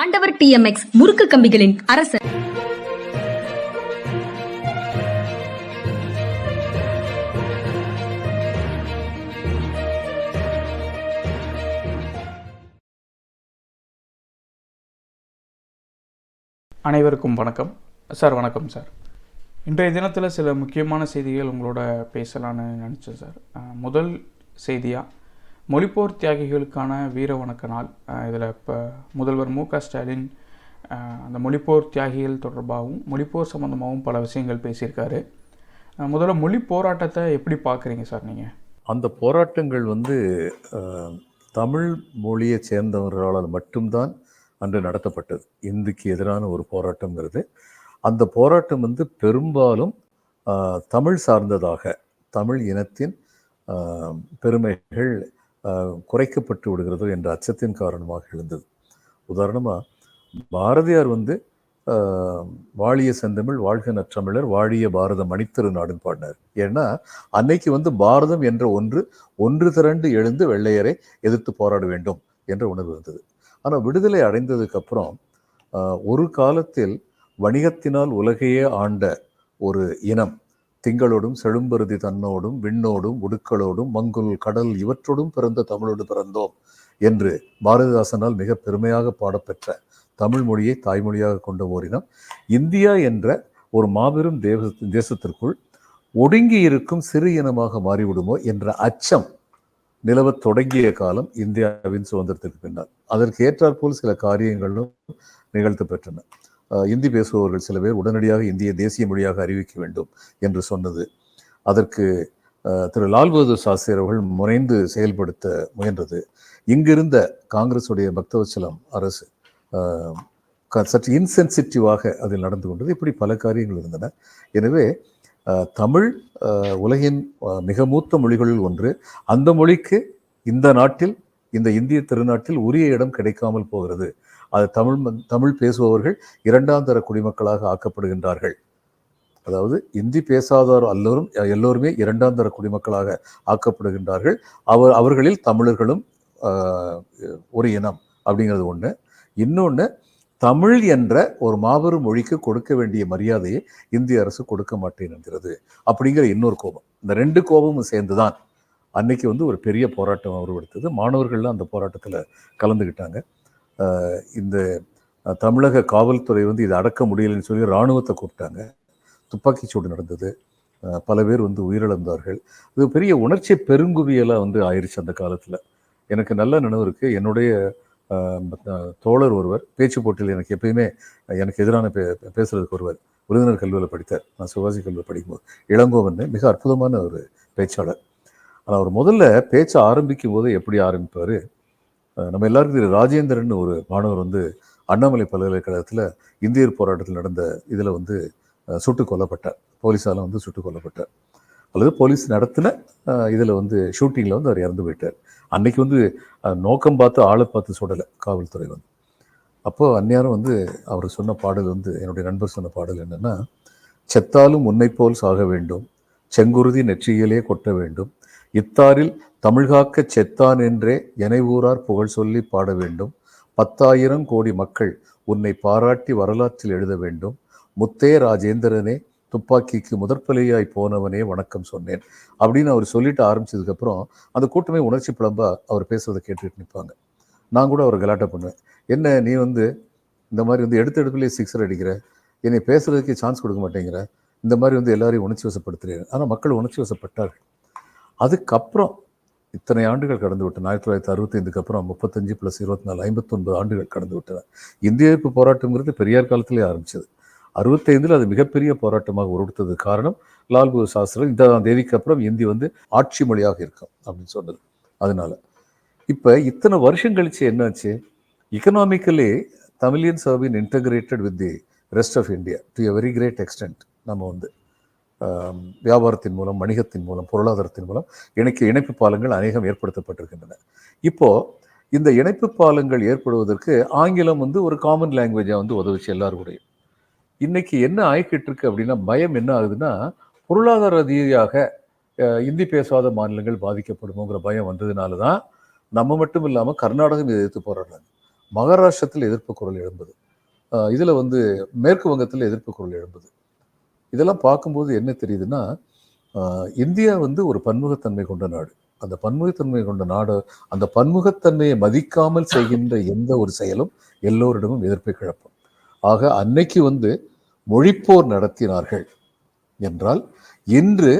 ஆண்டவர் டிஎம்எக்ஸ் முறுக்கு கம்பிகளின் அரசர். அனைவருக்கும் வணக்கம். சார் வணக்கம் சார். இன்றைய தினத்தில் சில முக்கியமான செய்திகள் உங்களோட பேசலான்னு நினச்சேன் சார். முதல் செய்தியாக மொழிப்போர் தியாகிகளுக்கான வீர வணக்க நாள். இதில் இப்போ முதல்வர் மு க ஸ்டாலின் அந்த மொழிப்போர் தியாகிகள் தொடர்பாகவும் மொழிப்போர் சம்மந்தமாகவும் பல விஷயங்கள் பேசியிருக்காரு. முதல்ல மொழி போராட்டத்தை எப்படி பார்க்குறீங்க சார் நீங்கள் அந்த போராட்டங்கள் வந்து தமிழ் மொழியை சேர்ந்தவர்களால் மட்டும்தான் அன்று நடத்தப்பட்டது. இந்துக்கு எதிரான ஒரு போராட்டங்கிறது அந்த போராட்டம் வந்து பெரும்பாலும் தமிழ் சார்ந்ததாக தமிழ் இனத்தின் பெருமைகள் குறைக்கப்பட்டு விடுகிறது என்ற அச்சத்தின் காரணமாக எழுந்தது. உதாரணமாக பாரதியார் வந்து வாழிய செந்தமிழ் வாழ்க நற்றமிழர் வாழிய பாரத மணித்திரு நாடுன்னு பாடினார். ஏன்னா அன்னைக்கு வந்து பாரதம் என்ற ஒன்று ஒன்று திரண்டு எழுந்து வெள்ளையரை எதிர்த்து போராட வேண்டும் என்ற உணர்வு இருந்தது. ஆனால் விடுதலை அடைந்ததுக்கப்புறம் ஒரு காலத்தில் வணிகத்தினால் உலகையே ஆண்ட ஒரு இனம் திங்களோடும் செழும்பருதி தன்னோடும் விண்ணோடும் உடுக்களோடும் மங்குல் கடல் இவற்றோடும் பிறந்த தமிழோடு பிறந்தோம் என்று பாரதிதாசனால் மிக பெருமையாக பாடப்பெற்ற தமிழ் மொழியை தாய்மொழியாக கொண்ட ஓரினம். இந்தியா என்ற ஒரு மாபெரும் தேவ தேசத்திற்குள் ஒடுங்கி இருக்கும் சிறு இனமாக மாறிவிடுமோ என்ற அச்சம் நிலவத் தொடங்கிய காலம் இந்தியாவின் சுதந்திரத்திற்கு பின்னால். அதற்கு ஏற்றாற்போல் சில காரியங்களும் நிகழ்த்து பெற்றன. இந்தி பேசுபவர்கள் சில பேர் உடனடியாக இந்திய தேசிய மொழியாக அறிவிக்க வேண்டும் என்று சொன்னது. அதற்கு திரு லால் பகதூர் சாஸ்திரி அவர்கள் முனைந்து செயல்படுத்த முயன்றது. இங்கிருந்த காங்கிரஸுடைய பக்தவச்சலம் அரசு க- சற்று இன்சென்சிட்டிவாக அதில் நடந்து கொண்டது. இப்படி பல காரியங்கள் இருந்தன. எனவே தமிழ் உலகின் மிக மூத்த மொழிகளில் ஒன்று. அந்த மொழிக்கு இந்த நாட்டில் இந்த இந்திய திருநாட்டில் உரிய இடம் கிடைக்காமல் போகிறது. அது தமிழ் தமிழ் பேசுபவர்கள் இரண்டாம் தர குடிமக்களாக ஆக்கப்படுகின்றார்கள். அதாவது இந்தி பேசாதோர் எல்லோரும் எல்லோருமே இரண்டாம் தர குடிமக்களாக ஆக்கப்படுகின்றார்கள். அவர் அவர்களில் தமிழர்களும் ஒரு இனம் அப்படிங்கிறது ஒன்று இன்னொன்று தமிழ் என்ற ஒரு மாபெரும் மொழிக்கு கொடுக்க வேண்டிய மரியாதையை இந்திய அரசு கொடுக்க மாட்டேன் என்கிறது அப்படிங்கிற இன்னொரு கோபம். இந்த ரெண்டு கோபமும் சேர்ந்துதான் அன்னைக்கு வந்து ஒரு பெரிய போராட்டம் உருவெடுத்தது. மாணவர்கள்லாம் அந்த போராட்டத்தில் கலந்துக்கிட்டாங்க இந்த தமிழக காவல்துறை வந்து இதை அடக்க முடியலைன்னு சொல்லி இராணுவத்தை கூப்பிட்டாங்க. துப்பாக்கி சூடு நடந்தது. பல பேர் வந்து உயிரிழந்தார்கள். இது பெரிய உணர்ச்சி பெருங்குவியலாக வந்து ஆயிடுச்சு அந்த காலத்தில். எனக்கு நல்ல நினைவு இருக்குது என்னுடைய தோழர் ஒருவர் பேச்சு போட்டியில் எனக்கு எப்பயுமே எனக்கு எதிரான பே பேசுகிறதுக்கு ஒருவர் விருதுநர் கல்லூரியில் படித்தார். நான் சிவாஜி கல்லூரியில் படிக்கும்போது. இளங்கோவன் மிக அற்புதமான ஒரு பேச்சாளர். ஆனால் அவர் முதல்ல பேச்சை ஆரம்பிக்கும் போது எப்படி ஆரம்பிப்பார்? நம்ம எல்லாருக்கும் தெரியும் ராஜேந்திரன் ஒரு மாணவர் வந்து அண்ணாமலை பல்கலைக்கழகத்தில் இந்தியர் போராட்டத்தில் நடந்த இதில் வந்து அஹ், சுட்டுக் கொல்லப்பட்டார். போலீஸால் வந்து சுட்டுக் கொல்லப்பட்டார். அல்லது போலீஸ் நடத்தின இதில் வந்து ஷூட்டிங்கில் வந்து அவர் இறந்து போயிட்டார். அன்னைக்கு வந்து நோக்கம் பார்த்து ஆளை பார்த்து சுடலை காவல்துறை வந்து. அப்போது அந்நேரம் வந்து அவர் சொன்ன பாடல் வந்து என்னுடைய நண்பர் சொன்ன பாடல் என்னென்னா செத்தாலும் உன்னை போல் சாக வேண்டும். செங்குருதி நெற்றியிலே கொட்ட வேண்டும். இத்தாரில் தமிழ்காக்க செத்தான் என்றே எனைவூரார் புகழ் சொல்லி பாட வேண்டும். பத்தாயிரம் கோடி மக்கள் உன்னை பாராட்டி வரலாற்றில் எழுத வேண்டும். முத்தே ராஜேந்திரனே துப்பாக்கிக்கு முதற்பலியாய் போனவனே வணக்கம் சொன்னேன். அப்படின்னு அவர் சொல்லிட்டு ஆரம்பிச்சதுக்கப்புறம் அந்த கூட்டமே உணர்ச்சி புலம்பா அவர் பேசுறதை கேட்டுட்டு நிற்பாங்க நான் கூட அவர் கலாட்டம் பண்ணுவேன். என்ன நீ வந்து இந்த மாதிரி வந்து எடுத்த எடுப்புலேயே சிக்ஸர் அடிக்கிற? என்னை பேசுறதுக்கு சான்ஸ் கொடுக்க மாட்டேங்கிற? இந்த மாதிரி வந்து எல்லாரையும் உணர்ச்சி வசப்படுத்துறீங்க. ஆனால் மக்கள் உணர்ச்சி வசப்பட்டார்கள். அதுக்கப்புறம் இத்தனை ஆண்டுகள் கடந்து விட்டன. ஆயிரத்தி தொள்ளாயிரத்தி அறுபத்தைந்துக்கு அப்புறம் முப்பத்தஞ்சு ப்ளஸ் இருபத்தி நாலு ஐம்பத்தொன்பது ஆண்டுகள் கடந்து விட்டன. இந்திய எதிர்ப்பு போராட்டங்கிறது பெரியார் காலத்திலே ஆரம்பிச்சது. அறுபத்தைந்தில் அது மிகப்பெரிய போராட்டமாக உருவெடுத்தது காரணம் லால் பகதூர் சாஸ்திரி இந்த தேதிக்கு அப்புறம் இந்தி வந்து ஆட்சி மொழியாக இருக்கும் அப்படின்னு சொன்னது. அதனால இப்போ இத்தனை வருஷம் கழிச்சு என்னாச்சு? Economically Tamilians have been integrated with the rest of India to a very great extent நம்ம வந்து வியாபாரத்தின் மூலம் வணிகத்தின் மூலம் பொருளாதாரத்தின் மூலம் இணைக்க இணைப்பு பாலங்கள் அநேகம் ஏற்படுத்தப்பட்டிருக்கின்றன. இப்போது இந்த இணைப்பு பாலங்கள் ஏற்படுவதற்கு ஆங்கிலம் வந்து ஒரு காமன் லாங்குவேஜாக வந்து உதவுச்சு எல்லாரும் கூடயும் இன்னைக்கு என்ன ஆகிக்கிட்டு இருக்கு அப்படின்னா பயம் என்ன ஆகுதுன்னா பொருளாதார ரீதியாக இந்தி பேசாத மாநிலங்கள் பாதிக்கப்படுமோங்கிற பயம் வந்ததுனால தான் நம்ம மட்டும் இல்லாமல் கர்நாடகம் இதை எதிர்த்து போராடுறாங்க. மகாராஷ்டிரத்தில் எதிர்ப்பு குரல் எழும்புது. இதில் வந்து மேற்கு வங்கத்தில் எதிர்ப்பு குரல் எழும்புது. இதெல்லாம் பார்க்கும்போது என்ன தெரியுதுன்னா இந்தியா வந்து ஒரு பன்முகத்தன்மை கொண்ட நாடு. அந்த பன்முகத்தன்மை கொண்ட நாடு அந்த பன்முகத்தன்மையை மதிக்காமல் செய்கின்ற எந்த ஒரு செயலும் எல்லோரிடமும் எதிர்ப்பை கிளப்பும். ஆக அன்னைக்கு வந்து மொழிப்போர் நடத்தினார்கள் என்றால் இன்று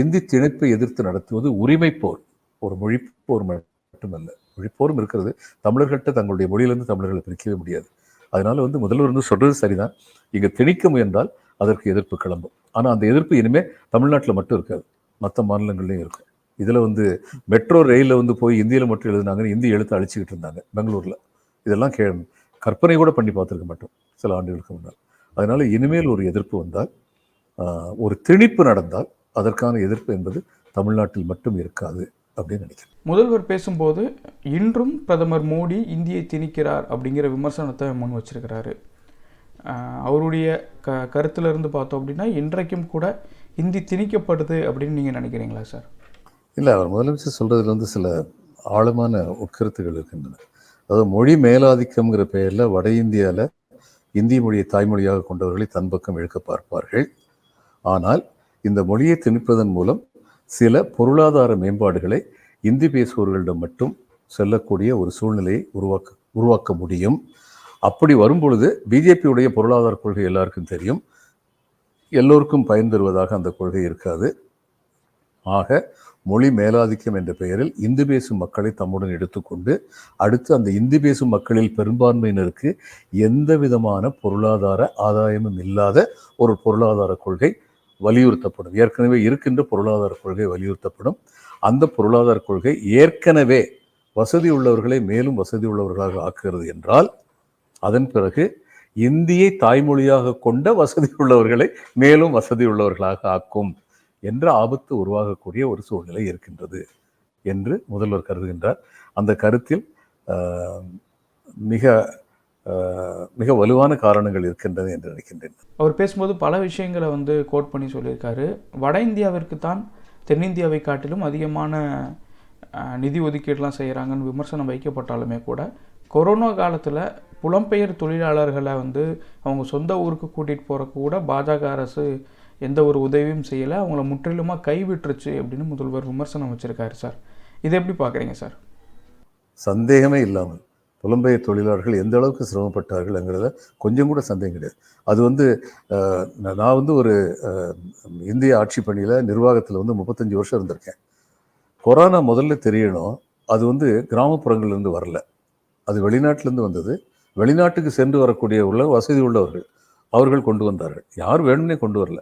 இந்தி திணிப்பை எதிர்த்து நடத்துவது உரிமை போர் ஒரு மொழிப்போர் மட்டுமல்ல. மொழிப்போரும் இருக்கிறது. தமிழர்கள்ட்ட தங்களுடைய மொழியிலிருந்து தமிழர்களை பிரிக்கவே முடியாது. அதனால வந்து முதல்வர் வந்து சொல்றது சரிதான். இங்க திணிக்க முயன்றால் அதற்கு எதிர்ப்பு கிளம்பும். ஆனால் அந்த எதிர்ப்பு இனிமேல் தமிழ்நாட்டில் மட்டும் இருக்காது. மற்ற மாநிலங்கள்லையும் இருக்கும் இதில் வந்து மெட்ரோ ரயிலில் வந்து போய் இந்தியில் மட்டும் எழுதுனாங்கன்னு இந்தி எழுத்து அழிச்சிக்கிட்டு இருந்தாங்க பெங்களூரில். இதெல்லாம் கே கற்பனை கூட பண்ணி பார்த்துருக்க மாட்டோம் சில ஆண்டுகளுக்கு முன்னால். அதனால் இனிமேல் ஒரு எதிர்ப்பு வந்தால் ஒரு திணிப்பு நடந்தால் அதற்கான எதிர்ப்பு என்பது தமிழ்நாட்டில் மட்டும் இருக்காது அப்படின்னு நினைக்கிறேன். முதல்வர் பேசும்போது இன்றும் பிரதமர் மோடி இந்தியை திணிக்கிறார் அப்படிங்கிற விமர்சனத்தை முன் வச்சிருக்கிறாரு. அவருடைய க கருத்தில் இருந்து பார்த்தோம் அப்படின்னா இன்றைக்கும் கூட இந்தி திணிக்கப்படுது அப்படின்னு நீங்கள் நினைக்கிறீங்களா சார்? இல்லை அவர் முதலமைச்சர் சொல்கிறதுலேருந்து வந்து சில ஆழமான உட்கருத்துகள் இருக்கின்றன. அதாவது மொழி மேலாதிக்கம்ங்கிற பெயரில் வட இந்தியாவில் இந்தி மொழியை தாய்மொழியாக கொண்டவர்களை தன் பக்கம் இழுக்க பார்ப்பார்கள். ஆனால் இந்த மொழியை திணிப்பதன் மூலம் சில பொருளாதார மேம்பாடுகளை இந்தி பேசுபவர்களிடம் மட்டும் செல்லக்கூடிய ஒரு சூழ்நிலையை உருவாக்க உருவாக்க முடியும். அப்படி வரும்பொழுது பிஜேபியுடைய பொருளாதார கொள்கை எல்லாருக்கும் தெரியும். எல்லோருக்கும் பயன் தருவதாக அந்த கொள்கை இருக்காது. ஆக மொழி மேலாதிக்கம் என்ற பெயரில் இந்து பேசும் மக்களை தம்முடன் எடுத்துக்கொண்டு அடுத்து அந்த இந்து பேசும் மக்களில் பெரும்பான்மையினருக்கு எந்த விதமான பொருளாதார ஆதாயமும் இல்லாத ஒரு பொருளாதார கொள்கை வலியுறுத்தப்படும். ஏற்கனவே இருக்கின்ற பொருளாதார கொள்கை வலியுறுத்தப்படும். அந்த பொருளாதார கொள்கை ஏற்கனவே வசதி உள்ளவர்களை மேலும் வசதி உள்ளவர்களாக ஆக்குகிறது என்றால் அதன் பிறகு இந்தியை தாய்மொழியாக கொண்ட வசதி உள்ளவர்களை மேலும் வசதி உள்ளவர்களாக ஆக்கும் என்ற ஆபத்து உருவாகக்கூடிய ஒரு சூழ்நிலை இருக்கின்றது என்று முதல்வர் கருதுகின்றார். அந்த கருத்தில் மிக மிக வலுவான காரணங்கள் இருக்கின்றது என்று நினைக்கின்றேன். அவர் பேசும்போது பல விஷயங்களை வந்து கோட் பண்ணி சொல்லியிருக்காரு. வட இந்தியாவிற்கு தான் தென்னிந்தியாவை காட்டிலும் அதிகமான நிதி ஒதுக்கீடுலாம் செய்கிறாங்கன்னு விமர்சனம் வைக்கப்பட்டாலுமே கூட கொரோனா காலத்தில் புலம்பெயர் தொழிலாளர்களை வந்து அவங்க சொந்த ஊருக்கு கூட்டிகிட்டு போகிற கூட பாஜக அரசு எந்த ஒரு உதவியும் செய்யலை. அவங்கள முற்றிலுமாக கைவிட்டுருச்சு அப்படின்னு முதல்வர் விமர்சனம் வச்சுருக்காரு சார். இதை எப்படி பார்க்குறீங்க சார்? சந்தேகமே இல்லாமல் புலம்பெயர் தொழிலாளர்கள் எந்த அளவுக்கு சிரமப்பட்டார்கள்ங்கிறத கொஞ்சம் கூட சந்தேகம் கிடையாது. அது வந்து நான் வந்து ஒரு இந்திய ஆட்சி பணியில் நிர்வாகத்தில் வந்து முப்பத்தஞ்சு வருஷம் இருந்திருக்கேன். கொரோனா முதல்ல தெரியணும். அது வந்து கிராமப்புறங்கள்லேருந்து வரல. அது வெளிநாட்டிலேருந்து வந்தது. வெளிநாட்டுக்கு சென்று வரக்கூடிய உள்ள வசதி உள்ளவர்கள் அவர்கள் கொண்டு வந்தார்கள். யார் வேணும்னே கொண்டு வரல.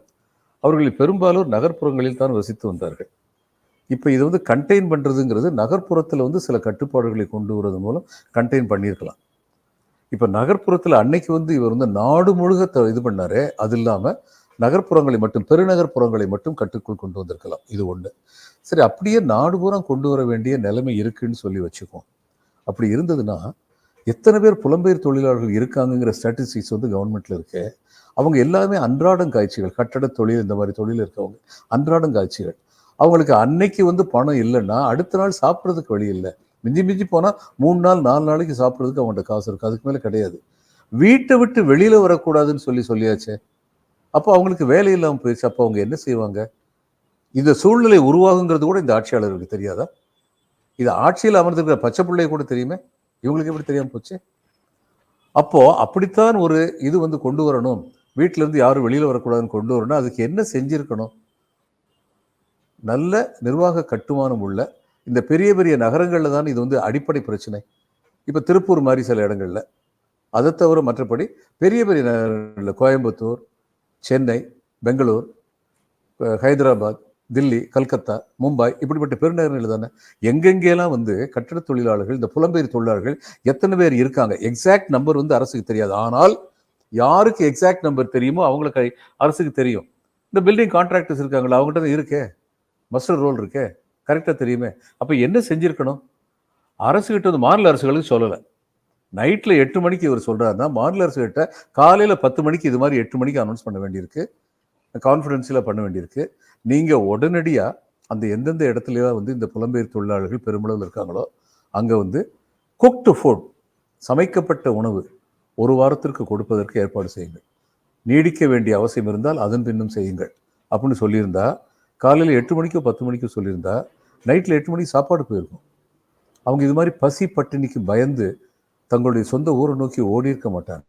அவர்கள் பெரும்பாலும் நகர்ப்புறங்களில் தான் வசித்து வந்தார்கள். இப்போ இது வந்து கண்டெயின் பண்ணுறதுங்கிறது நகர்ப்புறத்தில் வந்து சில கட்டுப்பாடுகளை கொண்டு வரது மூலம் கண்டெயின் பண்ணியிருக்கலாம். இப்போ நகர்ப்புறத்தில் அன்னைக்கு வந்து இவர் வந்து நாடு முழுக இது பண்ணாரே. அது இல்லாமல் நகர்ப்புறங்களை மட்டும் பெருநகர்ப்புறங்களை மட்டும் கட்டுக்குள் கொண்டு வந்திருக்கலாம். இது ஒன்று சரி அப்படியே நாடு பூரா கொண்டு வர வேண்டிய நிலைமை இருக்குன்னு சொல்லி வச்சுக்குவோம். அப்படி இருந்ததுன்னா எத்தனை பேர் புலம்பெயர் தொழிலாளர்கள் இருக்காங்கங்கிற ஸ்டாட்டிஸ்டிக்ஸ் வந்து கவர்மெண்ட்டில் இருக்கு. அவங்க எல்லாமே அன்றாடம் காய்ச்சிகள் கட்டட தொழில் இந்த மாதிரி தொழில் இருக்கவங்க அன்றாடம் காய்ச்சிகள். அவங்களுக்கு அன்னைக்கு வந்து பணம் இல்லைன்னா அடுத்த நாள் சாப்பிட்றதுக்கு வழி இல்லை. மிஞ்சி மிஞ்சி போனால் மூணு நாள் நாலு நாளைக்கு சாப்பிட்றதுக்கு அவங்கள்ட்ட காசு இருக்குது அதுக்கு மேலே கிடையாது. வீட்டை விட்டு வெளியில் வரக்கூடாதுன்னு சொல்லி சொல்லியாச்சே. அப்போ அவங்களுக்கு வேலை இல்லாமல் போயிடுச்சு. அப்போ அவங்க என்ன செய்வாங்க? இந்த சூழ்நிலை உருவாகுங்கிறது கூட இந்த ஆட்சியாளருக்கு தெரியாதா? இது ஆட்சியில் அமர்ந்திருக்கிற பச்சை பிள்ளை கூட தெரியுமே? இவங்களுக்கு எப்படி தெரியாம போச்சு? அப்போ அப்படித்தான் ஒரு இது வந்து கொண்டு வரணும். வீட்டிலேருந்து யாரும் வெளியில வரக்கூடாதுன்னு கொண்டு வரணும். அதுக்கு என்ன செஞ்சிருக்கணும்? நல்ல நிர்வாக கட்டுமானம் உள்ள இந்த பெரிய பெரிய நகரங்களில் தான் இது வந்து அடிப்படை பிரச்சனை. இப்போ திருப்பூர் மாதிரி சில இடங்களில். அதை தவிர மற்றபடி பெரிய பெரிய நகரங்களில் கோயம்புத்தூர் சென்னை பெங்களூர் ஹைதராபாத் தில்லி கல்கத்தா மும்பை இப்படிப்பட்ட பெருநகரங்கள் தானே. எங்கெங்கெல்லாம் வந்து கட்டிட தொழிலாளர்கள் இந்த புலம்பெயர் தொழிலாளர்கள் எத்தனை பேர் இருக்காங்க? எக்ஸாக்ட் நம்பர் வந்து அரசுக்கு தெரியாது. ஆனால் யாருக்கு எக்ஸாக்ட் நம்பர் தெரியுமோ அவங்களுக்கு அரசுக்கு தெரியும். இந்த பில்டிங் கான்ட்ராக்டர்ஸ் இருக்காங்களா? அவங்ககிட்ட தான் இருக்கே. மஸ்டர் ரோல் இருக்கே. கரெக்டாக தெரியுமே. அப்போ என்ன செஞ்சுருக்கணும்? அரசுகிட்ட வந்து மாநில அரசுகளுக்கு சொல்லலை. நைட்டில் எட்டு மணிக்கு இவர் சொல்கிறாருன்னா மாநில அரசுகிட்ட காலையில் பத்து மணிக்கு இது மாதிரி எட்டு மணிக்கு அனௌன்ஸ் பண்ண வேண்டியிருக்கு. கான்ஃபிடென்ஸில் பண்ண வேண்டியிருக்கு. நீங்கள் உடனடியாக அந்த எந்தெந்த இடத்துலையோ வந்து இந்த புலம்பெயர் தொழிலாளர்கள் பெருமளவில் இருக்காங்களோ அங்கே வந்து குக்டு ஃபுட் சமைக்கப்பட்ட உணவு ஒரு வாரத்திற்கு கொடுப்பதற்கு ஏற்பாடு செய்யுங்கள். நீடிக்க வேண்டிய அவசியம் இருந்தால் அதன் பின்னும் செய்யுங்கள். அப்படின்னு சொல்லியிருந்தா காலையில் எட்டு மணிக்கோ பத்து மணிக்கோ சொல்லியிருந்தா நைட்டில் எட்டு மணிக்கு சாப்பாடு போயிருக்கும். அவங்க இது மாதிரி பசி பட்டினிக்கு பயந்து தங்களுடைய சொந்த ஊரை நோக்கி ஓடி இருக்க மாட்டாங்க.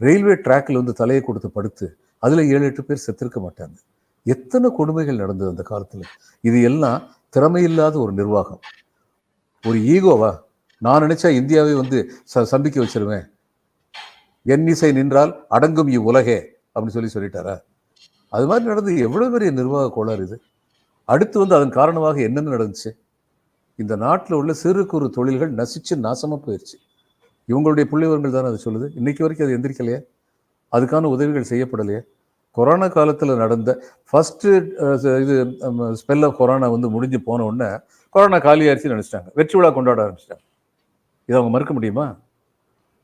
ரயில்வே ட்ராக்கில் வந்து தலையை கொடுத்து படுத்து அதில் ஏழு எட்டு பேர் செத்திருக்க மாட்டாங்க. எத்தனை கொடுமைகள் நடந்தது அந்த காலத்தில்? இது எல்லாம் திறமையில்லாத ஒரு நிர்வாகம். ஒரு ஈகோவா? நான் நினைச்சா இந்தியாவை வந்து ச சம்பிக்க வச்சிருவேன். என் இசை நின்றால் அடங்கும் இவ்வுலகே அப்படின்னு சொல்லி சொல்லிட்டாரா? அது மாதிரி நடந்து எவ்வளோ பெரிய நிர்வாக கோளாறு இது. அடுத்து வந்து அதன் காரணமாக என்னென்ன நடந்துச்சு? இந்த நாட்டில் உள்ள சிறு குறு தொழில்கள் நசிச்சு நாசமாக போயிடுச்சு இவங்களுடைய புள்ளிவரங்கள் தானே அது சொல்லுது? இன்னைக்கு வரைக்கும் அது எந்திரிக்கலையே? அதுக்கான உதவிகள் செய்யப்படலையே? கொரோனா காலத்தில் நடந்த ஃபஸ்ட்டு இது ஸ்பெல் ஆஃப் கொரோனா வந்து முடிஞ்சு போன உடனே கொரோனா காலியாயிருச்சுன்னு நினச்சிட்டாங்க. வெற்றி விழா கொண்டாட ஆரம்பிச்சிட்டாங்க. இதை அவங்க மறுக்க முடியுமா?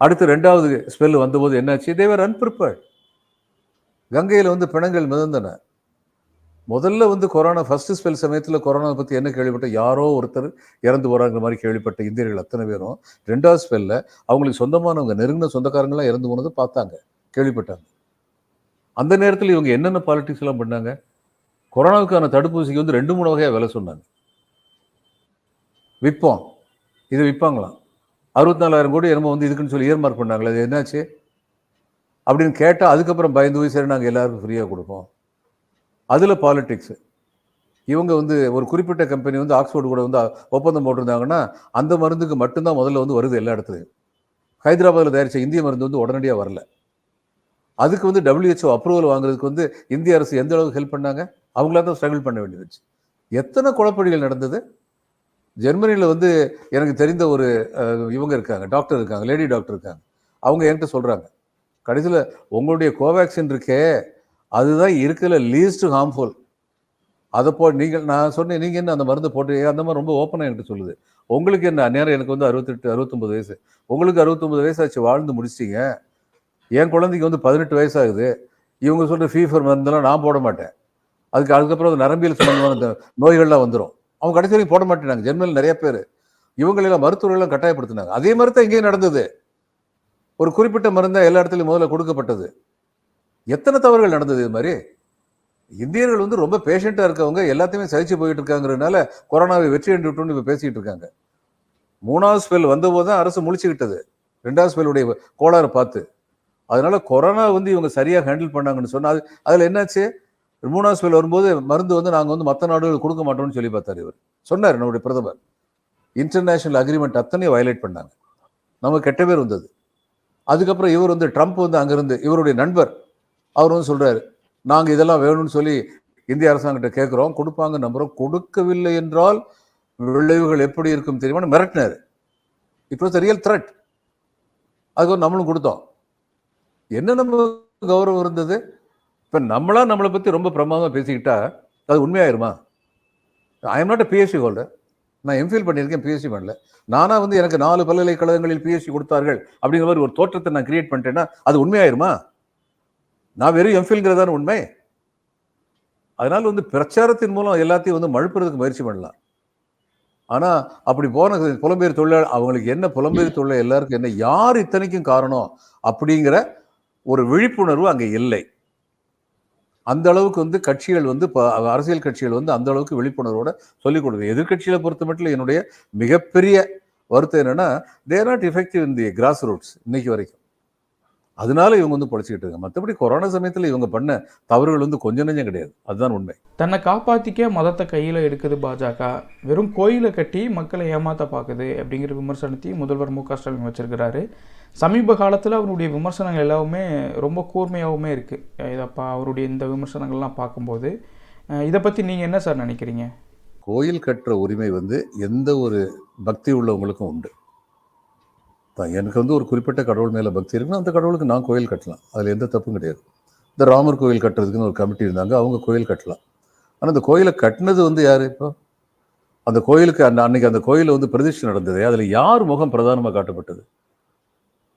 அடுத்து ரெண்டாவது ஸ்பெல் வந்தபோது என்னாச்சு? தேவர் அன்பிரிப்பேர்ட் கங்கையில் வந்து பிணங்கள் மிதந்தன. முதல்ல வந்து கொரோனா ஃபஸ்ட்டு ஸ்பெல் சமயத்தில் கொரோனா பற்றி என்ன கேள்விப்பட்ட? யாரோ ஒருத்தர் இறந்து போகிறாங்கிற மாதிரி கேள்விப்பட்ட இந்தியர்கள் அத்தனை பேரும். ரெண்டாவது ஸ்பெல்ல அவங்களுக்கு சொந்தமானவங்க நெருங்கின சொந்தக்காரங்களாம் இறந்து போனதை பார்த்தாங்க கேள்விப்பட்டாங்க. அந்த நேரத்தில் இவங்க என்னென்ன பாலிடிக்ஸ் எல்லாம் பண்ணாங்க? கொரோனாவுக்கான தடுப்பூசிக்கு வந்து ரெண்டு மூணு வகையாக விலை சொன்னாங்க. விற்போம். இது விற்பாங்களாம். அறுபத்தி நாலாயிரம் கோடி என்னமோ வந்து இதுக்குன்னு சொல்லி இயர்மார்க் பண்ணாங்களே அது என்னாச்சு? அப்படின்னு கேட்டால் அதுக்கப்புறம் பயந்து போய் சரி நாங்கள் எல்லாருக்கும் ஃப்ரீயாக கொடுப்போம். அதில் பாலிட்டிக்ஸு இவங்க வந்து ஒரு குறிப்பிட்ட கம்பெனி வந்து ஆக்ஸ்போர்டு கூட வந்து ஒப்பந்தம் போட்டிருந்தாங்கன்னா அந்த மருந்துக்கு மட்டும்தான் முதல்ல வந்து வருது எல்லா இடத்துலையும். ஹைதராபாத்தில் தயாரித்த இந்திய மருந்து வந்து உடனடியாக வரல. அதுக்கு வந்து டபிள்யூஹெச்ஓ அப்ரூவல் வாங்குறதுக்கு வந்து இந்திய அரசு எந்த அளவுக்கு ஹெல்ப் பண்ணாங்க? அவங்களா தான் ஸ்ட்ரகிள் பண்ண வேண்டியதுச்சு எத்தனை குழப்படிகள் நடந்தது? ஜெர்மனியில் வந்து எனக்கு தெரிந்த ஒரு இவங்க இருக்காங்க டாக்டர் இருக்காங்க லேடி டாக்டர் இருக்காங்க. அவங்க என்கிட்ட சொல்கிறாங்க கடைசியில் உங்களுடைய கோவேக்சின் இருக்கே அதுதான் இருக்கிற லீஸ்ட் ஹார்ம்ஃபுல் அதை போ நீங்கள் நான் சொன்னேன் நீங்கள் என்ன அந்த மருந்து போட்டு அந்த மாதிரி ரொம்ப ஓப்பனாக என்கிட்ட சொல்லுது. உங்களுக்கு என்ன நேரம் எனக்கு வந்து அறுபத்தெட்டு அறுபத்தொம்பது வயசு. உங்களுக்கு அறுபத்தொம்பது வயசாச்சு வாழ்ந்து முடிச்சிட்டீங்க. என் குழந்தைக்கு வந்து பதினெட்டு வயசாகுது. இவங்க சொல்கிற ஃபீஃபர் மருந்தெல்லாம் நான் போட மாட்டேன். அதுக்கு அதுக்கப்புறம் அது நரம்பியல் சம்பந்தமான நோய்கள்லாம் வந்துடும் அவங்க கடைசி வரைக்கும் போட மாட்டேனாங்க. ஜெர்மனியில் நிறைய பேர். இவங்களெல்லாம் மருத்துவர்கள்லாம் கட்டாயப்படுத்தினாங்க. அதே மாதிரி தான் இங்கேயும் நடந்தது. ஒரு குறிப்பிட்ட மருந்தாக எல்லா இடத்துலையும் முதல்ல கொடுக்கப்பட்டது. எத்தனை தவறுகள் நடந்தது இது மாதிரி? இந்தியர்கள் வந்து ரொம்ப பேஷண்ட்டாக இருக்கவங்க எல்லாத்தையுமே சகிச்சு போயிட்டு இருக்காங்கிறதுனால கொரோனாவை வெற்றி என்று விட்டுன்னு இப்போ பேசிக்கிட்டு இருக்காங்க. மூணாவது ஸ்பெல் வந்தபோது தான் அரசு முழிச்சுக்கிட்டது. ரெண்டாவது ஸ்பெல்லுடைய கோளாறு பார்த்து. அதனால கொரோனா வந்து இவங்க சரியாக ஹேண்டில் பண்ணாங்கன்னு சொன்னால் அது அதில் என்னாச்சு? மூணாவது ஸ்பெல் வரும்போது மருந்து வந்து நாங்கள் வந்து மற்ற நாடுகள் கொடுக்க மாட்டோம்னு சொல்லி பார்த்தார் இவர். சொன்னார் நம்முடைய பிரதமர். இன்டர்நேஷனல் அக்ரிமெண்ட் அத்தனையும் வயலேட் பண்ணாங்க. நமக்கு கெட்ட பேர் வந்தது. அதுக்கப்புறம் இவர் வந்து ட்ரம்ப் வந்து அங்கேருந்து இவருடைய நண்பர் அவர் வந்து சொல்கிறாரு நாங்கள் இதெல்லாம் வேணும்னு சொல்லி இந்திய அரசாங்கிட்ட கேட்குறோம். கொடுப்பாங்க நம்புறோம். கொடுக்கவில்லை என்றால் விளைவுகள் எப்படி இருக்கும் தெரியுமா மிரட்டினார். இப்போ ரியல் த்ரெட் அதுக்கு நம்மளும் கொடுத்தோம். என்ன நம்ம கௌரவம் இருந்தது? இப்போ நம்மளா நம்மளை பற்றி ரொம்ப பிரமாதமாக பேசிக்கிட்டா அது உண்மையாயிருமா? I am not a BSc holder நான் எம்ஃபில் பண்ணியிருக்கேன் பிஎஸ்சி பண்ணல. நானாக வந்து எனக்கு நாலு பல்கலைக்கழகங்களில் பிஎஸ்சி கொடுத்தார்கள் அப்படிங்கிற மாதிரி ஒரு தோற்றத்தை நான் கிரியேட் பண்ணிட்டேன்னா அது உண்மையாயிருமா? நான் வெறும் எம்ஃபில்ங்கிறதான உண்மை? அதனால் வந்து பிரச்சாரத்தின் மூலம் எல்லாத்தையும் வந்து மழுப்புறதுக்கு முயற்சி பண்ணலாம். ஆனால் அப்படி போன புலம்பெயர் தொழிலாளர் அவங்களுக்கு என்ன புலம்பெயர் தொழில் எல்லாருக்கும் என்ன யார் இத்தனைக்கும் காரணம் அப்படிங்கிற ஒரு விழிப்புணர்வு அங்கே இல்லை. அந்த அளவுக்கு வந்து கட்சிகள் வந்து அரசியல் கட்சிகள் வந்து அந்த அளவுக்கு விழிப்புணர்வோட சொல்லிக் கொடுக்குது. எதிர்கட்சியில் பொறுத்த மட்டும் என்னுடைய மிகப்பெரிய வருத்தம் என்னன்னா they're not effective in the grass roots இன்னைக்கு வரைக்கும். அதனால இவங்க வந்து பொழைச்சிக்கிட்டு இருக்காங்க. மற்றபடி கொரோனா சமயத்தில் இவங்க பண்ண தவறுகள் வந்து கொஞ்சம் நெஞ்சம் கிடையாது. அதுதான் உண்மை. தன்னை காப்பாற்றிக்க மதத்தை கையில் எடுக்குது பாஜக. வெறும் கோயிலை கட்டி மக்களை ஏமாத்த பார்க்குது அப்படிங்கிற விமர்சனத்தையும் முதல்வர் மு க ஸ்டாலின் வச்சிருக்கிறாரு. சமீப காலத்தில் அவருடைய விமர்சனங்கள் எல்லாமே ரொம்ப கூர்மையாகவுமே இருக்குது இதப்பா அவருடைய இந்த விமர்சனங்கள்லாம் பார்க்கும்போது இதை பற்றி நீங்கள் என்ன சார் நினைக்கிறீங்க? கோயில் கட்டுற உரிமை வந்து எந்த ஒரு பக்தி உள்ளவங்களுக்கும் உண்டு. தான் எனக்கு வந்து ஒரு குறிப்பிட்ட கடவுள் மேலே பக்தி இருக்குன்னா அந்த கடவுளுக்கு நான் கோயில் கட்டலாம். அதில் எந்த தப்பும் கிடையாது. இந்த ராமர் கோயில் கட்டுறதுக்குன்னு ஒரு கமிட்டி இருந்தாங்க அவங்க கோயில் கட்டலாம். ஆனால் அந்த கோயிலை கட்டினது வந்து யார் இப்போ? அந்த கோயிலுக்கு அந்த அன்னைக்கு அந்த கோயிலில் வந்து பிரதிஷ்டை நடந்தது அதில் யார் முகம் பிரதானமாக காட்டப்பட்டது?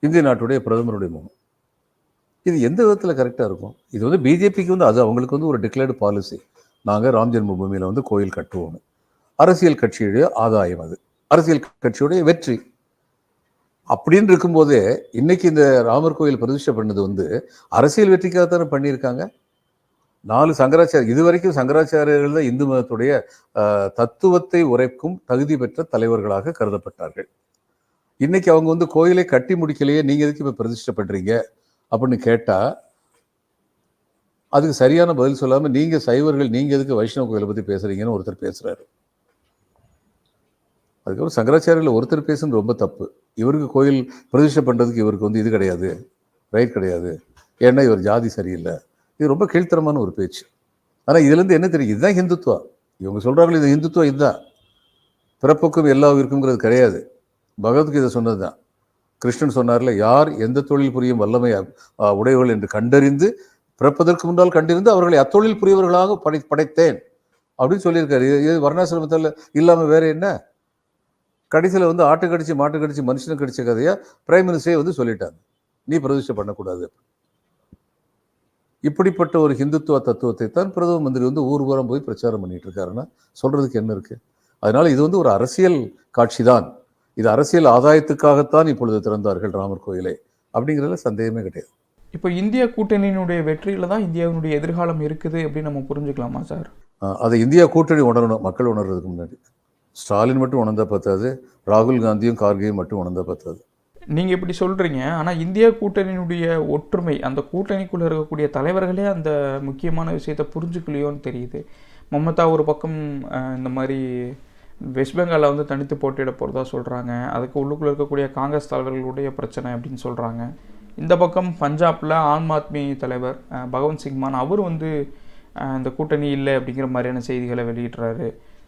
இந்திய நாட்டுடைய பிரதமருடைய முகம். இது எந்த விதத்தில் கரெக்டாக இருக்கும்? இது வந்து பிஜேபிக்கு வந்து அது அவங்களுக்கு வந்து ஒரு டிக்ளேர்டு பாலிசி நாங்கள் ராம் ஜென்ம பூமியில் வந்து கோயில் கட்டுவோம் அரசியல் கட்சியுடைய ஆதாயம் அது. அரசியல் கட்சியுடைய வெற்றி. அப்படின்னு இருக்கும்போதே இன்னைக்கு இந்த ராமர் கோயில் பிரதிஷ்டை பண்ணது வந்து அரசியல் வெற்றிக்காக தானே பண்ணியிருக்காங்க? நாலு சங்கராச்சாரிய இதுவரைக்கும் சங்கராச்சாரியர்கள் தான் இந்து மதத்துடைய தத்துவத்தை உரைக்கும் தகுதி பெற்ற தலைவர்களாக கருதப்பட்டார்கள். இன்னைக்கு அவங்க வந்து கோயிலை கட்டி முடிக்கலையே நீங்க எதுக்கு இப்ப பிரதிஷ்டை பண்றீங்க? அப்படின்னு கேட்டா அதுக்கு சரியான பதில் சொல்லாம நீங்க சைவர்கள் நீங்க எதுக்கு வைஷ்ணவ கோயிலை பத்தி பேசுறீங்கன்னு ஒருத்தர் பேசுறாரு. அதுக்கப்புறம் சங்கராச்சாரியில் ஒருத்தர் பேசுனது ரொம்ப தப்பு. இவருக்கு கோயில் பிரதிஷ்டை பண்ணுறதுக்கு இவருக்கு வந்து இது கிடையாது ரைட் கிடையாது. ஏன்னா இவர் ஜாதி சரியில்லை. இது ரொம்ப கீழ்த்தரமான ஒரு பேச்சு. ஆனால் இதுலேருந்து என்ன தெரியும்? இதுதான் ஹிந்துத்துவா. இவங்க சொல்கிறாங்களே இது ஹிந்துத்துவா இதுதான். பிறப்புக்கும் எல்லா இருக்குங்கிறது கிடையாது. பகவத்கீதை சொன்னதுதான். கிருஷ்ணன் சொன்னார்ல யார் எந்த தொழில் புரியும் வல்லமை உடையவர்கள் என்று கண்டறிந்து பிறப்பதற்கு முன்னால் கண்டிருந்து அவர்களை அத்தொழில் புரியவர்களாக படை படைத்தேன். அப்படின்னு சொல்லியிருக்காரு. இது வர்ணாசிரமத்தில் இல்லாமல் வேறு என்ன? கடைசியில் வந்து ஆட்டு கடிச்சு மாட்டு கடிச்சு மனுஷனை கடிச்ச கதையா பிரைம் மினிஸ்டரே வந்து சொல்லிட்டாங்க நீ பிரதிஷ்டை பண்ணக்கூடாது. இப்படிப்பட்ட ஒரு ஹிந்துத்துவ தத்துவத்தை தான் பிரதம மந்திரி வந்து ஊர்வலம் போய் பிரச்சாரம் பண்ணிட்டு இருக்காருன்னா சொல்றதுக்கு என்ன இருக்கு? அதனால இது வந்து ஒரு அரசியல் காட்சி தான் இது அரசியல் ஆதாயத்துக்காகத்தான் இப்பொழுது திறந்தார்கள் ராமர் கோயிலை. அப்படிங்கிறதுல சந்தேகமே கிடையாது. இப்போ இந்திய கூட்டணியினுடைய வெற்றியில தான் இந்தியாவினுடைய எதிர்காலம் இருக்குது அப்படின்னு நம்ம புரிஞ்சுக்கலாமா சார்? அதை இந்தியா கூட்டணி உணரணும் மக்கள் உணர்றதுக்கு முன்னாடி. ஸ்டாலின் மட்டும் உணர்ந்தால் பத்தாது ராகுல் காந்தியும் கார்கேயும் மட்டும் உணர்ந்தால் பத்தாது. நீங்கள் இப்படி சொல்கிறீங்க ஆனால் இந்திய கூட்டணியினுடைய ஒற்றுமை அந்த கூட்டணிக்குள்ளே இருக்கக்கூடிய தலைவர்களே அந்த முக்கியமான விஷயத்தை புரிஞ்சுக்கலையோன்னு தெரியுது. மமதா ஒரு பக்கம் இந்த மாதிரி வெஸ்ட் பெங்காலில் வந்து தனித்து போட்டியிட போகிறதா சொல்கிறாங்க அதுக்கு உள்ளுக்குள்ளே இருக்கக்கூடிய காங்கிரஸ் தலைவர்களுடைய பிரச்சனை அப்படின்னு சொல்கிறாங்க இந்த பக்கம் பஞ்சாப்ல ஆம் ஆத்மி தலைவர் பகவந்த் சிங் மான் அவர் வந்து இந்த கூட்டணி இல்லை அப்படிங்கிற மாதிரியான செய்திகளை வெளியிடுறாரு.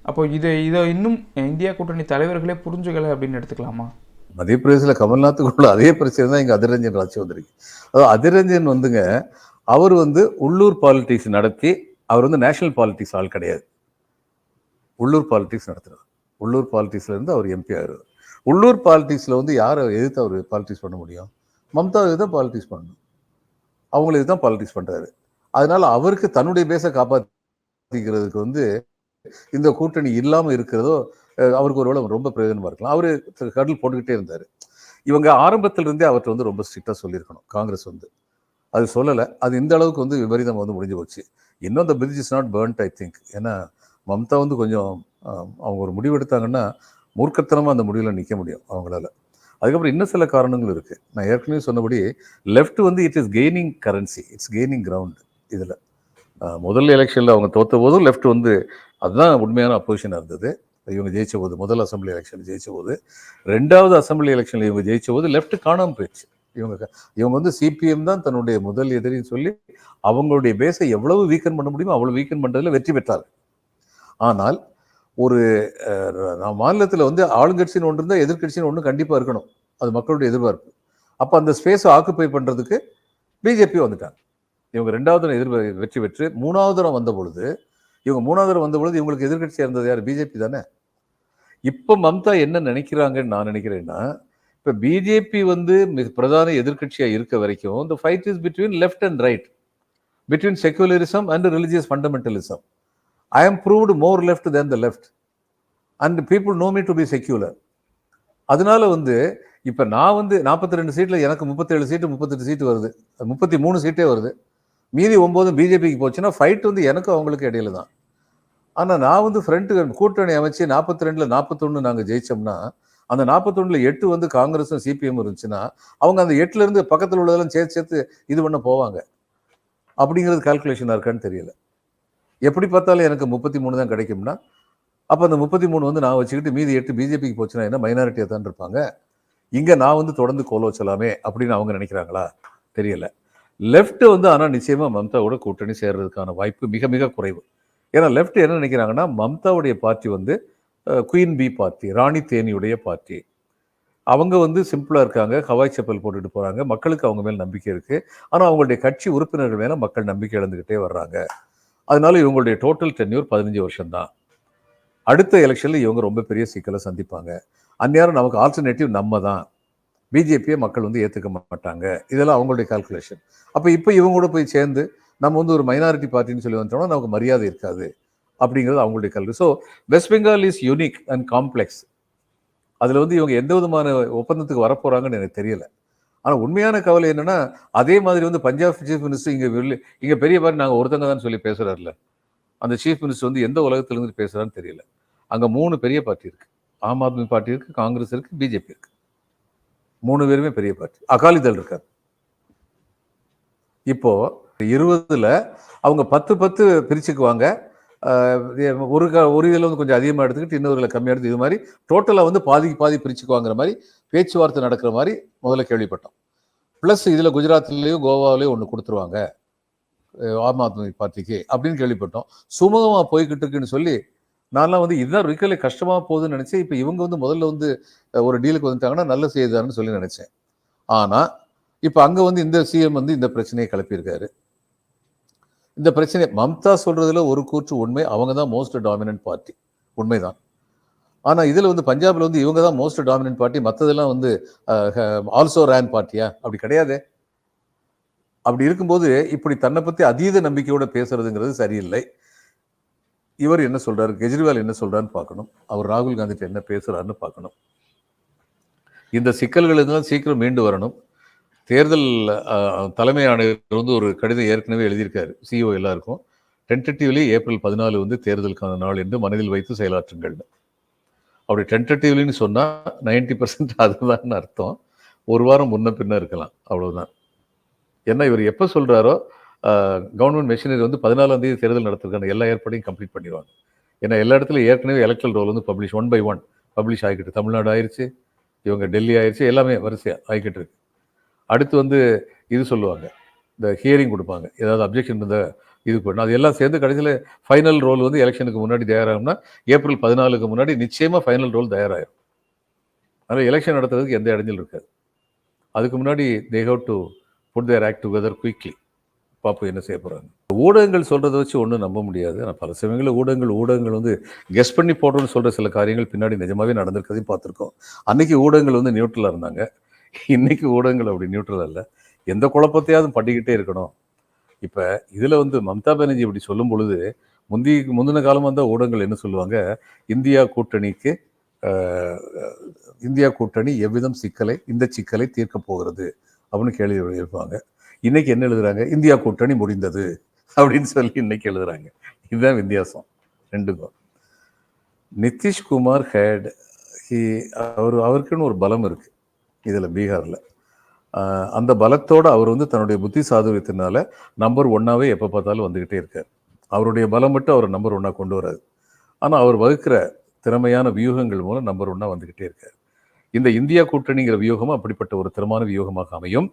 அப்போ இதை இதை இன்னும் இந்தியா கூட்டணி தலைவர்களே புரிஞ்சுக்கலை அப்படின்னு எடுத்துக்கலாமா? மத்திய பிரதேசத்தில் கமல்நாத்துக்குள்ள அதே பிரச்சனை தான் இங்கே அதிரஞ்சன் ஆட்சி வந்திருக்கு. அதாவது அதிரஞ்சன் வந்துங்க அவர் வந்து உள்ளூர் பாலிடிக்ஸ் நடத்தி அவர் வந்து நேஷனல் பாலிடிக்ஸ் ஆள் கிடையாது. உள்ளூர் பாலிடிக்ஸ் நடத்துறாரு. உள்ளூர் பாலிடிக்ஸ்ல இருந்து அவர் எம்பி ஆகிறார் உள்ளூர் பாலிட்டிக்ஸில் வந்து யாரை எதிர்த்து அவர் பாலிடிக்ஸ் பண்ண முடியும்? மம்தா தான் பாலிடிக்ஸ் பண்ணணும். அவங்கள இதுதான் பாலிடிக்ஸ் பண்ணுறாரு அதனால அவருக்கு தன்னுடைய பேச காப்பாற்றிக்கிறதுக்கு வந்து இந்த கூட்டணி இல்லாமல் இருக்கிறதோ அவருக்கு ஒருவேளை ரொம்ப பிரயோஜனமாக இருக்கலாம். அவர் கடல் போட்டுக்கிட்டே இருந்தார். இவங்க ஆரம்பத்திலிருந்தே அவர்கிட்ட வந்து ரொம்ப ஸ்ட்ரிக்டாக சொல்லியிருக்கணும் காங்கிரஸ் வந்து. அது சொல்லலை. அது இந்த அளவுக்கு வந்து விபரீதம் வந்து முடிஞ்சு போச்சு. இன்னும் அந்த bridge is not burnt I think ஏன்னா மம்தா வந்து கொஞ்சம் அவங்க ஒரு முடிவு எடுத்தாங்கன்னா மூர்க்கத்தனமாக அந்த முடிவில் நிற்க முடியும் அவங்களால. அதுக்கப்புறம் இன்னும் சில காரணங்கள் இருக்குது நான் ஏற்கனவே சொன்னபடி லெஃப்ட் வந்து it is gaining currency it's gaining ground இதில். முதல் எலெக்ஷனில் அவங்க தோத்த போதும் லெஃப்ட் வந்து அதுதான் உண்மையான அப்போசிஷனாக இருந்தது. இவங்க ஜெயிச்ச போது முதல் அசம்பிளி எலெக்ஷன் ஜெயிச்ச போது ரெண்டாவது அசம்பிளி எலெக்ஷனில் இவங்க ஜெயிச்ச போது லெஃப்ட் காணாமல் போயிடுச்சு. இவங்க இவங்க வந்து சிபிஎம் தான் தன்னுடைய முதல் எதிரின்னு சொல்லி அவங்களுடைய பேஸை எவ்வளவு வீக்கன் பண்ண முடியுமோ அவ்வளோ வீக்கன் பண்ணுறதுல வெற்றி பெற்றார். ஆனால் ஒரு நான் மாநிலத்தில் வந்து ஆளுங்கட்சின்னு ஒன்று இருந்தால் எதிர்க்கட்சின்னு ஒன்று கண்டிப்பாக இருக்கணும். அது மக்களுடைய எதிர்பார்ப்பு. அப்போ அந்த ஸ்பேஸை ஆக்குப்பை பண்ணுறதுக்கு பிஜேபி வந்துட்டாங்க. இவங்க ரெண்டாவது தரம் எதிர் வெற்றி பெற்று மூணாவது தரம் வந்த பொழுது இவங்க மூணாவது தரம் வந்த பொழுது இவங்களுக்கு எதிர்கட்சியாக இருந்தது யார்? பிஜேபி தானே? இப்போ மம்தா என்ன நினைக்கிறாங்கன்னு நான் நினைக்கிறேன்னா இப்போ பிஜேபி வந்து மிக பிரதான எதிர்க்கட்சியாக இருக்க வரைக்கும் இந்த fight is between left and right between secularism and religious fundamentalism I am proved more left than the left and people know me to be secular அதனால வந்து இப்போ நான் வந்து நாற்பத்தி ரெண்டு சீட்டில் எனக்கு முப்பத்தேழு சீட்டு முப்பத்தெட்டு சீட்டு வருது முப்பத்தி மூணு சீட்டே வருது. மீதி ஒன்பது பிஜேபிக்கு போச்சுன்னா ஃபைட் வந்து எனக்கும் அவங்களுக்கு இடையில தான் ஆனால் நான் வந்து ஃப்ரண்ட்டு கூட்டணி அமைச்சு நாற்பத்தி ரெண்டில் நாற்பத்தொன்று நாங்கள் ஜெயிச்சோம்னா அந்த நாற்பத்தொன்னில் எட்டு வந்து காங்கிரஸும் சிபிஎம் இருந்துச்சுன்னா அவங்க அந்த எட்டுலேருந்து பக்கத்தில் உள்ளதெல்லாம் சேர்த்து சேர்த்து இது பண்ண போவாங்க. அப்படிங்கிறது கால்குலேஷனாக இருக்கான்னு தெரியல. எப்படி பார்த்தாலும் எனக்கு முப்பத்தி மூணு தான் கிடைக்கும்னா அப்போ அந்த முப்பத்தி மூணு வந்து நான் வச்சுக்கிட்டு மீதி எட்டு பிஜேபிக்கு போச்சுன்னா என்ன மைனாரிட்டியாக தான் இருப்பாங்க? இங்கே நான் வந்து தொடர்ந்து கோல வச்சலாமே அப்படின்னு அவங்க நினைக்கிறாங்களா? தெரியலை. லெஃப்ட் வந்து ஆனால் நிச்சயமாக மம்தாவோட கூட்டணி சேர்றதுக்கான வாய்ப்பு மிக மிக குறைவு. ஏன்னா லெஃப்ட் என்ன நினைக்கிறாங்கன்னா மம்தாவுடைய பார்ட்டி வந்து குயின் பி பார்ட்டி ராணி தேனியுடைய பார்ட்டி அவங்க வந்து சிம்பிளாக இருக்காங்க ஹவாய் செப்பல் போட்டுட்டு போகிறாங்க மக்களுக்கு அவங்க மேல் நம்பிக்கை இருக்குது ஆனால் அவங்களுடைய கட்சி உறுப்பினர்கள் மேலே மக்கள் நம்பிக்கை இழந்துக்கிட்டே வர்றாங்க. அதனால இவங்களுடைய டோட்டல் டென்யூர் பதினஞ்சு வருஷம் தான் அடுத்த எலெக்ஷனில் இவங்க ரொம்ப பெரிய சிக்கலை சந்திப்பாங்க. அந்நேரம் நமக்கு ஆல்டர்னேட்டிவ் நம்ம தான் பிஜேபியை மக்கள் வந்து ஏற்றுக்க மாட்டாங்க. இதெல்லாம் அவங்களுடைய கால்குலேஷன் அப்போ இப்போ இவங்க கூட போய் சேர்ந்து நம்ம வந்து ஒரு மைனாரிட்டி பார்ட்டின்னு சொல்லி வந்துட்டோம்னா நமக்கு மரியாதை இருக்காது அப்படிங்கிறது அவங்களுடைய கல்வி so West Bengal is unique and complex அதில் வந்து இவங்க எந்த விதமான ஒப்பந்தத்துக்கு வரப்போகிறாங்கன்னு எனக்கு தெரியல. ஆனால் உண்மையான கவலை என்னென்னா அதே மாதிரி வந்து பஞ்சாப் சீஃப் மினிஸ்டர் இங்கே இங்கே பெரிய பாரு நாங்கள் ஒருத்தங்க தான் சொல்லி பேசுறாருல. அந்த சீஃப் மினிஸ்டர் வந்து எந்த உலகத்துலேருந்து பேசுகிறான்னு தெரியல. அங்கே மூணு பெரிய பார்ட்டி இருக்குது ஆம் ஆத்மி பார்ட்டி இருக்குது காங்கிரஸ் இருக்குது பிஜேபி இருக்குது மூணு பேருமே பெரிய பார்ட்டி அகாலிதள் இருக்கார். இப்போ இருபதுல அவங்க பத்து பத்து பிரிச்சுக்குவாங்க. ஒரு க ஒரு இதில் வந்து கொஞ்சம் அதிகமாக எடுத்துக்கிட்டு இன்னொருல கம்மியாக எடுத்து இது மாதிரி டோட்டலாக வந்து பாதிக்கு பாதி பிரிச்சுக்குவாங்கிற மாதிரி பேச்சுவார்த்தை நடக்கிற மாதிரி முதல்ல கேள்விப்பட்டோம். ப்ளஸ் இதில் குஜராத்லேயோ கோவாவிலேயோ ஒன்று கொடுத்துருவாங்க. ஆம் ஆத்மி பார்ட்டிக்கு அப்படின்னு கேள்விப்பட்டோம். சுமூகமாக போய்கிட்டு இருக்குன்னு சொல்லி நான்லாம் வந்து இதுதான் ரிக்கலே கஷ்டமாக போகுதுன்னு நினச்சேன். இப்போ இவங்க வந்து முதல்ல வந்து ஒரு டீலுக்கு வந்துட்டாங்கன்னா நல்ல செய்தாருன்னு சொல்லி நினச்சேன். ஆனால் இப்போ அங்கே வந்து இந்த சிஎம் வந்து இந்த பிரச்சனையை கிளப்பியிருக்காரு. இந்த பிரச்சனை மம்தா சொல்கிறதுல ஒரு கூற்று உண்மை அவங்க தான் மோஸ்ட் டாமினன்ட் பார்ட்டி உண்மைதான். ஆனால் இதில் வந்து பஞ்சாபில் வந்து இவங்க தான் மோஸ்ட் டாமினன்ட் பார்ட்டி மற்றதெல்லாம் வந்து ஆல்சோ ரேன் பார்ட்டியா அப்படி கிடையாது. அப்படி இருக்கும்போது இப்படி தன்னை பற்றி அதீத நம்பிக்கையோடு பேசுறதுங்கிறது சரியில்லை. இவர் என்ன சொல்றாரு? கெஜ்ரிவால் என்ன சொல்றாருன்னு பார்க்கணும். அவர் ராகுல் காந்திட்ட என்ன பேசுறாருன்னு பார்க்கணும். இந்த சிக்கல்கள் எல்லாம் சீக்கிரம் மீண்டு வரணும். தேர்தல் தலைமை ஆணையர் வந்து ஒரு கடிதம் ஏற்கனவே எழுதியிருக்காரு சிஇஓ எல்லாருக்கும். டென்டேட்டிவ்லி ஏப்ரல் பதினாலு வந்து தேர்தலுக்கான நாள் என்று மனதில் வைத்து செயலாற்றுங்கள்னு அப்படி டென்டேட்டிவ்லின்னு சொன்னால் நைன்டி பர்சன்ட் அதுதான் அர்த்தம். ஒரு வாரம் முன்ன பின்ன இருக்கலாம். அவ்வளோதான் ஏன்னா இவர் எப்போ சொல்கிறாரோ கவர்மெண்ட் மெஷினரி வந்து பதினாலாம் தேதி தேர்தல் நடத்துறதுக்கான எல்லா ஏற்பாடையும் கம்ப்ளீட் பண்ணிடுவாங்க. ஏன்னா எல்லா இடத்துலையும் ஏற்கனவே எலக்ட்ரல் ரோல் வந்து publish one by one publish ஆகிக்கிட்டு தமிழ்நாடு ஆயிடுச்சு இவங்க டெல்லி ஆயிடுச்சு எல்லாமே வரிசையாக ஆகிக்கிட்டு இருக்கு. அடுத்து வந்து இது சொல்லுவாங்க இந்த ஹியரிங் கொடுப்பாங்க. ஏதாவது அப்ஜெக்ஷன் இருந்தால் இது பண்ணணும் அது எல்லாம் சேர்ந்து கடைசியில் ஃபைனல் ரோல் வந்து எலெக்ஷனுக்கு முன்னாடி தயாராகும்னா ஏப்ரல் பதினாலுக்கு முன்னாடி நிச்சயமாக ஃபைனல் ரோல் தயாராகும் அதனால் எலெக்ஷன் நடத்துறதுக்கு எந்த இடைஞ்சல் இருக்காது. அதுக்கு முன்னாடி they have to put their act together quickly பார்ப்போம் என்ன செய்ய போகிறாங்க ஊடகங்கள் சொல்கிறத வச்சு ஒன்றும் நம்ப முடியாது. ஆனால் பல சமயங்களில் ஊடகங்கள் ஊடகங்கள் வந்து கெஸ் பண்ணி போடுறோம்னு சொல்கிற சில காரியங்கள் பின்னாடி நிஜமாகவே நடந்திருக்கதையும் பார்த்துருக்கோம். அன்றைக்கி ஊடகங்கள் வந்து நியூட்ரலாக இருந்தாங்க. இன்னைக்கு ஊடகங்கள் அப்படி நியூட்ரல் அல்ல எந்த குழப்பத்தையாவது பண்ணிக்கிட்டே இருக்கணும். இப்போ இதில் வந்து மம்தா பானர்ஜி இப்படி சொல்லும் பொழுது முந்தி முந்தின காலமாக இருந்தால் ஊடகங்கள் என்ன சொல்லுவாங்க? இந்தியா கூட்டணிக்கு இந்தியா கூட்டணி எவ்விதம் சிக்கலை இந்த சிக்கலை தீர்க்க போகிறது அப்படின்னு கேள்வி எழுப்பாங்க இன்னைக்கு என்ன எழுதுறாங்க? இந்தியா கூட்டணி முடிந்தது அப்படின்னு சொல்லி இன்னைக்கு எழுதுறாங்க. இதுதான் வித்தியாசம். ரெண்டுக்கும். நிதிஷ்குமார் ஹேட் ஹி அவர் அவருக்குன்னு ஒரு பலம் இருக்கு. இதில் பீகாரில். அந்த பலத்தோடு அவர் வந்து தன்னுடைய புத்தி சாதுரியத்தினால நம்பர் ஒன்னாகவே எப்போ பார்த்தாலும் வந்துக்கிட்டே இருக்கார். அவருடைய பலம் மட்டும் அவர் நம்பர் ஒன்னாக கொண்டு வராது. ஆனால் அவர் வகுக்கிற திறமையான வியூகங்கள் மூலம் நம்பர் ஒன்னாக வந்துக்கிட்டே இருக்கார். இந்த இந்தியா கூட்டணிங்கிற வியூகமும் அப்படிப்பட்ட ஒரு திறமான வியூகமாக அமையும்.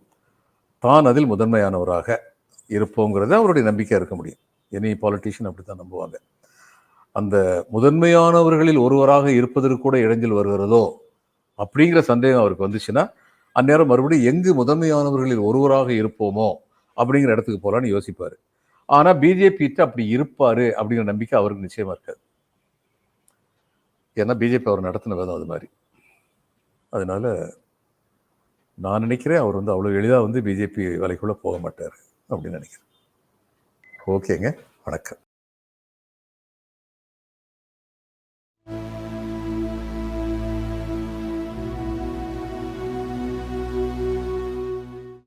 தான் அதில் முதன்மையானவராக இருப்போங்கிறது அவருடைய நம்பிக்கையாக இருக்க முடியும். எனி பாலிட்டிஷியன் அப்படி தான் நம்புவாங்க. அந்த முதன்மையானவர்களில் ஒருவராக இருப்பதற்கு கூட இடைஞ்சல் வருகிறதோ அப்படிங்கிற சந்தேகம் அவருக்கு வந்துச்சுன்னா அந்நேரம் மறுபடியும் எங்கு முதன்மையானவர்களில் ஒருவராக இருப்போமோ அப்படிங்கிற இடத்துக்கு போகலான்னு யோசிப்பார். ஆனால் பிஜேபிட்டு அப்படி இருப்பார் அப்படிங்கிற நம்பிக்கை அவருக்கு நிச்சயமாக இருக்காது. ஏன்னா பிஜேபி அவர் நடத்தின விதம் அது மாதிரி. அதனால நான் நினைக்கிறேன் அவர் வந்து அவ்வளோ எளிதாக வந்து பிஜேபி வேலைக்குள்ளே போக மாட்டார் அப்படின்னு நினைக்கிறேன். ஓகேங்க வணக்கம்.